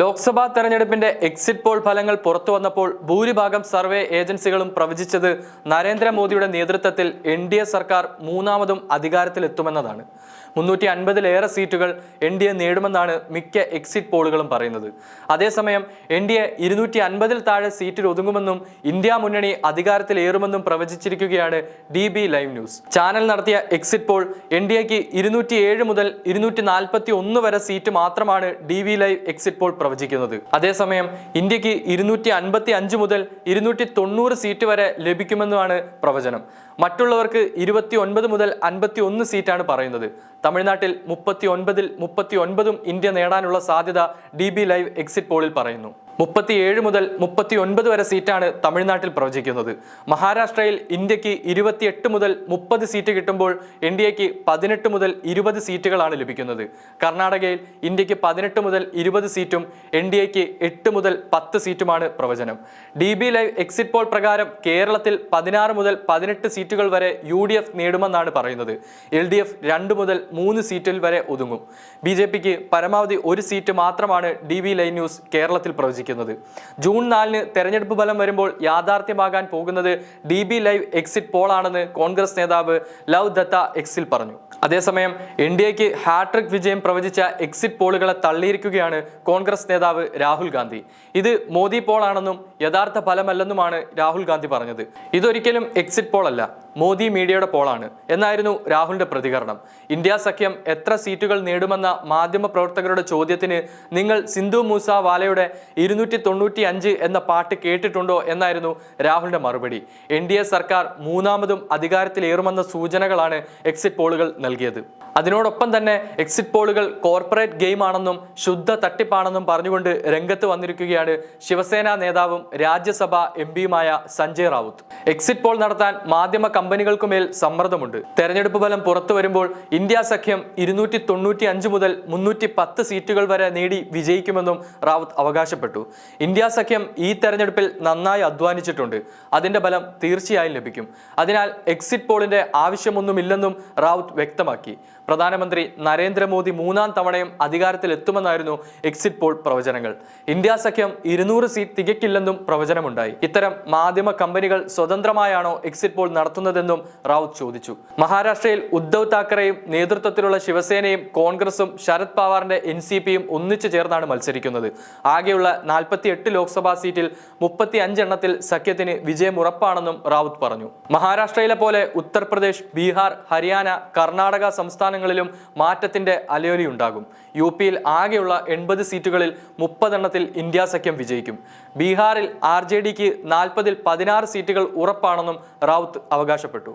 ലോക്സഭാ തെരഞ്ഞെടുപ്പിന്റെ exit poll ഫലങ്ങൾ പുറത്തു വന്നപ്പോൾ ഭൂരിഭാഗം സർവേ ഏജൻസികളും പ്രവചിച്ചത് നരേന്ദ്രമോദിയുടെ നേതൃത്വത്തിൽ എൻ സർക്കാർ മൂന്നാമതും അധികാരത്തിലെത്തുമെന്നതാണ്. മുന്നൂറ്റി അൻപതിലേറെ സീറ്റുകൾ എൻ ഡി എ നേടുമെന്നാണ് മിക്ക എക്സിറ്റ് പോളുകളും പറയുന്നത്. അതേസമയം എൻ ഡി എ ഇരുന്നൂറ്റി അൻപതിൽ താഴെ സീറ്റിൽ ഒതുങ്ങുമെന്നും ഇന്ത്യ മുന്നണി അധികാരത്തിലേറുമെന്നും പ്രവചിച്ചിരിക്കുകയാണ് D B live news. Channel നടത്തിയ എക്സിറ്റ് പോൾ എൻ ഡി എക്ക് ഇരുന്നൂറ്റി ഏഴ് മുതൽ ഇരുന്നൂറ്റി നാൽപ്പത്തി ഒന്ന് വരെ സീറ്റ് മാത്രമാണ് D V live exit poll പ്രവചിക്കുന്നത്. അതേസമയം ഇന്ത്യയ്ക്ക് ഇരുന്നൂറ്റി അൻപത്തി അഞ്ച് മുതൽ ഇരുന്നൂറ്റി തൊണ്ണൂറ് സീറ്റ് വരെ ലഭിക്കുമെന്നുമാണ് പ്രവചനം. മറ്റുള്ളവർക്ക് ഇരുപത്തി ഒൻപത് മുതൽ അൻപത്തി ഒന്ന് സീറ്റാണ് പറയുന്നത്. തമിഴ്നാട്ടിൽ മുപ്പത്തി ഒൻപതിൽ മുപ്പത്തി ഒൻപതും ഇന്ത്യ നേടാനുള്ള സാധ്യത ഡി ബി ലൈവ് എക്സിറ്റ് പോളിൽ പറയുന്നു. മുപ്പത്തിയേഴ് മുതൽ മുപ്പത്തി ഒൻപത് വരെ സീറ്റാണ് തമിഴ്നാട്ടിൽ പ്രവചിക്കുന്നത്. മഹാരാഷ്ട്രയിൽ ഇന്ത്യയ്ക്ക് ഇരുപത്തിയെട്ട് മുതൽ മുപ്പത് സീറ്റ് കിട്ടുമ്പോൾ എക്ക് പതിനെട്ട് മുതൽ ഇരുപത് സീറ്റുകളാണ് ലഭിക്കുന്നത്. കർണാടകയിൽ ഇന്ത്യയ്ക്ക് പതിനെട്ട് മുതൽ ഇരുപത് സീറ്റും എൻ ഡി എക്ക് എട്ട് മുതൽ പത്ത് സീറ്റുമാണ് പ്രവചനം. D B live exit poll പ്രകാരം കേരളത്തിൽ പതിനാറ് മുതൽ പതിനെട്ട് സീറ്റുകൾ വരെ യു ഡി എഫ് നേടുമെന്നാണ് പറയുന്നത്. എൽ ഡി എഫ് രണ്ട് മുതൽ മൂന്ന് സീറ്റിൽ വരെ ഒതുങ്ങും. ബി ജെ പിക്ക് പരമാവധി ഒരു സീറ്റ് മാത്രമാണ് ഡി ബി ലൈവ് ന്യൂസ് കേരളത്തിൽ പ്രവചിക്കുന്നത്. ജൂൺ നാലിന് തെരഞ്ഞെടുപ്പ് ഫലം വരുമ്പോൾ യാഥാർത്ഥ്യമാകാൻ പോകുന്നത് D B live exit poll ആണെന്ന് കോൺഗ്രസ് നേതാവ് ലവ് ദത്ത എക്സിൽ പറഞ്ഞു. അതേസമയം എൻ ഡി എക്ക് ഹാട്രിക് വിജയം പ്രവചിച്ച എക്സിറ്റ് പോളുകളെ തള്ളിയിരിക്കുകയാണ് കോൺഗ്രസ് നേതാവ് രാഹുൽ ഗാന്ധി. ഇത് മോദി പോൾ ആണെന്നും യഥാർത്ഥ ഫലമല്ലെന്നുമാണ് രാഹുൽ ഗാന്ധി പറഞ്ഞത്. ഇതൊരിക്കലും എക്സിറ്റ് പോൾ അല്ല മോദി മീഡിയയുടെ പോളാണ്. എന്നായിരുന്നു രാഹുലിന്റെ പ്രതികരണം. ഇന്ത്യ സഖ്യം എത്ര സീറ്റുകൾ നേടുമെന്ന മാധ്യമ പ്രവർത്തകരുടെ ചോദ്യത്തിന് നിങ്ങൾ സിന്ധു മൂസ വാലയുടെ ഇരുന്നൂറ്റി തൊണ്ണൂറ്റി അഞ്ച് എന്ന പാട്ട് കേട്ടിട്ടുണ്ടോ എന്നായിരുന്നു രാഹുലിന്റെ മറുപടി. എൻ ഡി എ സർക്കാർ മൂന്നാമതും അധികാരത്തിലേറുമെന്ന സൂചനകളാണ് എക്സിറ്റ് പോളുകൾ നൽകിയത്. അതിനോടൊപ്പം തന്നെ എക്സിറ്റ് പോളുകൾ കോർപ്പറേറ്റ് ഗെയിം ആണെന്നും ശുദ്ധ തട്ടിപ്പാണെന്നും പറഞ്ഞുകൊണ്ട് രംഗത്ത് വന്നിരിക്കുകയാണ് ശിവസേന നേതാവും രാജ്യസഭാ എം പിയുമായ സഞ്ജയ് റാവുത്ത്. എക്സിറ്റ് പോൾ നടത്താൻ മാധ്യമ കമ്പനികൾക്കുമേൽ സമ്മർദ്ദമുണ്ട്. തെരഞ്ഞെടുപ്പ് ഫലം പുറത്തു വരുമ്പോൾ ഇന്ത്യ സഖ്യം ഇരുന്നൂറ്റി തൊണ്ണൂറ്റി അഞ്ച് മുതൽ മുന്നൂറ്റി പത്ത് സീറ്റുകൾ വരെ നേടി വിജയിക്കുമെന്നും റാവത്ത് അവകാശപ്പെട്ടു. ഇന്ത്യ സഖ്യം ഈ തെരഞ്ഞെടുപ്പിൽ നന്നായി അധ്വാനിച്ചിട്ടുണ്ട്. അതിന്റെ ഫലം തീർച്ചയായും ലഭിക്കും. അതിനാൽ എക്സിറ്റ് പോളിന്റെ ആവശ്യമൊന്നുമില്ലെന്നും റാവത്ത് വ്യക്തമാക്കി. പ്രധാനമന്ത്രി നരേന്ദ്രമോദി മൂന്നാം തവണയും അധികാരത്തിലെത്തുമെന്നായിരുന്നു എക്സിറ്റ് പോൾ പ്രവചനങ്ങൾ. ഇന്ത്യ സഖ്യം ഇരുന്നൂറ് സീറ്റ് തികക്കില്ലെന്നും പ്രവചനമുണ്ടായി. ഇത്തരം മാധ്യമ കമ്പനികൾ സ്വതന്ത്രമായാണോ എക്സിറ്റ് പോൾ നടത്തുന്നതെന്നും റാവുത്ത് ചോദിച്ചു. മഹാരാഷ്ട്രയിൽ ഉദ്ധവ് താക്കറെയും നേതൃത്വത്തിലുള്ള ശിവസേനയും കോൺഗ്രസും ശരത് പവാറിന്റെ എൻ സി പിയും ഒന്നിച്ചു ചേർന്നാണ് മത്സരിക്കുന്നത്. ആകെയുള്ള നാൽപ്പത്തി എട്ട് ലോക്സഭാ സീറ്റിൽ മുപ്പത്തി അഞ്ചെണ്ണത്തിൽ സഖ്യത്തിന് വിജയം ഉറപ്പാണെന്നും റാവുത്ത് പറഞ്ഞു. മഹാരാഷ്ട്രയിലെ പോലെ ഉത്തർപ്രദേശ് ബീഹാർ ഹരിയാന കർണാടക സംസ്ഥാനങ്ങളിലും മാറ്റത്തിന്റെ അലയൊലി ഉണ്ടാകും യു പിയിൽ ആകെയുള്ള എൺപത് സീറ്റുകളിൽ മുപ്പതെണ്ണത്തിൽ ഇന്ത്യ സഖ്യം വിജയിക്കും. ബീഹാറിൽ ആർ ജെ ഡിക്ക് നാൽപ്പതിൽ പതിനാറ് സീറ്റുകൾ ഉറപ്പാണെന്നും റാവുത്ത് അവകാശപ്പെട്ടു